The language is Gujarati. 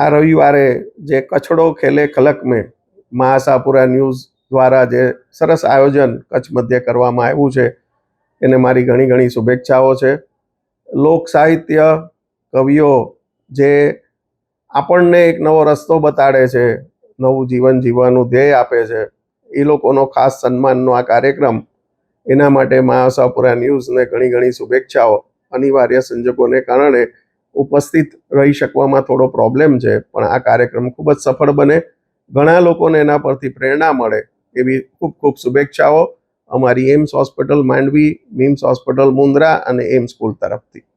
આ રવિવારે જે કચ્છડો ખેલે ખલક મેં, મહાસાપુરા ન્યૂઝ દ્વારા જે સરસ આયોજન કચ્છ મધ્ય કરવામાં આવ્યું છે, એને મારી ઘણી ઘણી શુભેચ્છાઓ છે. લોક સાહિત્ય કવિઓ જે આપણને એક નવો રસ્તો બતાડે છે, નવું જીવન જીવવાનું ધ્યેય આપે છે, એ લોકોનો ખાસ સન્માનનો આ કાર્યક્રમ, એના માટે મહાસાપુરા ન્યૂઝને ઘણી ઘણી શુભેચ્છાઓ. અનિવાર્ય સંજોગોને કારણે ઉપસ્થિત રહી શકવામાં થોડો પ્રોબ્લેમ છે, પણ આ કાર્યક્રમ ખૂબ જ સફળ બને. ઘણા લોકોને એના પરથી પ્રેરણા મળે એવી ખૂબ ખૂબ શુભેચ્છાઓ અમારી AIIMS hospital Mandvi, MIMS hospital Mundra અને એમ્સ સ્કૂલ તરફથી.